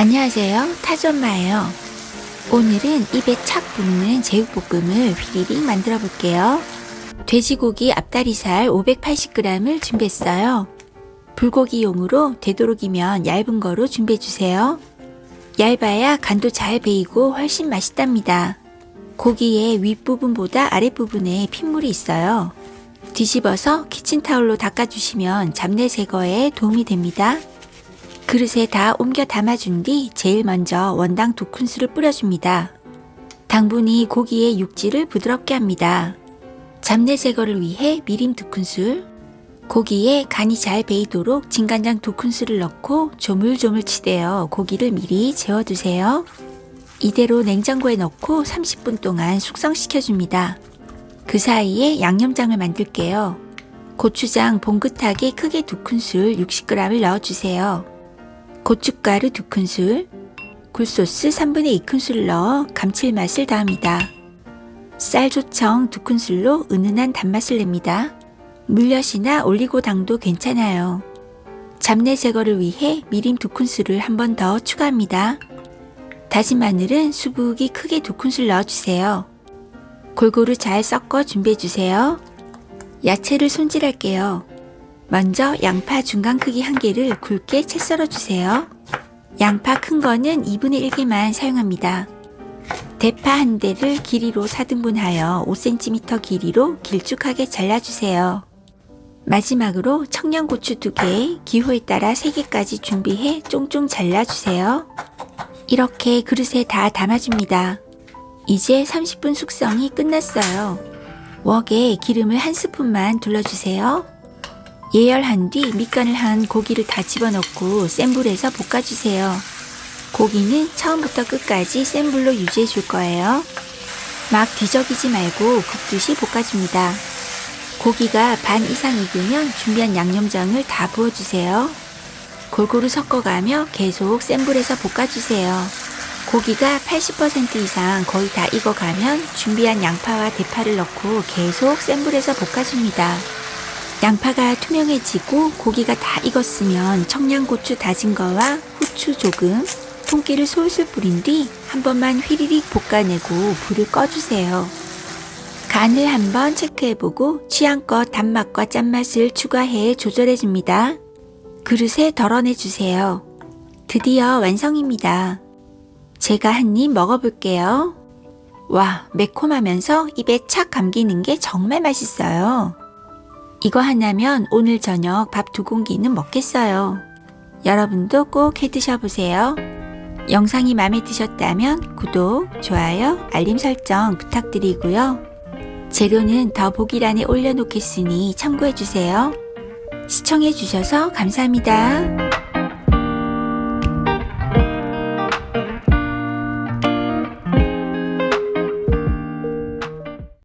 안녕하세요. 타조엄마예요. 오늘은 입에 착 붙는 제육볶음을 휘리릭 만들어 볼게요. 돼지고기 앞다리살 580g을 준비했어요. 불고기용으로 되도록이면 얇은 거로 준비해 주세요. 얇아야 간도 잘 배이고 훨씬 맛있답니다. 고기의 윗부분보다 아랫부분에 핏물이 있어요. 뒤집어서 키친타올로 닦아주시면 잡내 제거에 도움이 됩니다. 그릇에 다 옮겨 담아준 뒤 제일 먼저 원당 두 큰술을 뿌려줍니다. 당분이 고기의 육질을 부드럽게 합니다. 잡내 제거를 위해 미림 두 큰술, 고기에 간이 잘 배이도록 진간장 두 큰술을 넣고 조물조물 치대어 고기를 미리 재워두세요. 이대로 냉장고에 넣고 30분 동안 숙성시켜줍니다. 그 사이에 양념장을 만들게요. 고추장 봉긋하게 크게 두 큰술 60g을 넣어주세요. 고춧가루 두 큰술, 굴소스 3분의 2큰술을 넣어 감칠맛을 더합니다. 쌀 조청 두 큰술로 은은한 단맛을 냅니다. 물엿이나 올리고당도 괜찮아요. 잡내 제거를 위해 미림 두 큰술을 한 번 더 추가합니다. 다진 마늘은 수북이 크게 두 큰술 넣어주세요. 골고루 잘 섞어 준비해주세요. 야채를 손질할게요. 먼저 양파 중간 크기 한 개를 굵게 채 썰어 주세요. 양파 큰 거는 2분의 1개만 사용합니다. 대파 한 대를 길이로 4등분하여 5cm 길이로 길쭉하게 잘라주세요. 마지막으로 청양고추 2개, 기호에 따라 3개까지 준비해 쫑쫑 잘라주세요. 이렇게 그릇에 다 담아줍니다. 이제 30분 숙성이 끝났어요. 웍에 기름을 한 스푼만 둘러주세요. 예열한 뒤 밑간을 한 고기를 다 집어넣고 센 불에서 볶아주세요. 고기는 처음부터 끝까지 센 불로 유지해 줄 거예요. 막 뒤적이지 말고 굽듯이 볶아줍니다. 고기가 반 이상 익으면 준비한 양념장을 다 부어주세요. 골고루 섞어가며 계속 센 불에서 볶아주세요. 고기가 80% 이상 거의 다 익어가면 준비한 양파와 대파를 넣고 계속 센 불에서 볶아줍니다. 양파가 투명해지고 고기가 다 익었으면 청양고추 다진 거와 후추 조금, 통깨를 솔솔 뿌린 뒤 한 번만 휘리릭 볶아내고 불을 꺼주세요. 간을 한번 체크해보고 취향껏 단맛과 짠맛을 추가해 조절해줍니다. 그릇에 덜어내주세요. 드디어 완성입니다. 제가 한 입 먹어볼게요. 와, 매콤하면서 입에 착 감기는 게 정말 맛있어요. 이거 하나면 오늘 저녁 밥 두 공기는 먹겠어요. 여러분도 꼭 해 드셔보세요. 영상이 마음에 드셨다면 구독, 좋아요, 알림 설정 부탁드리고요. 재료는 더 보기란에 올려놓겠으니 참고해주세요. 시청해주셔서 감사합니다.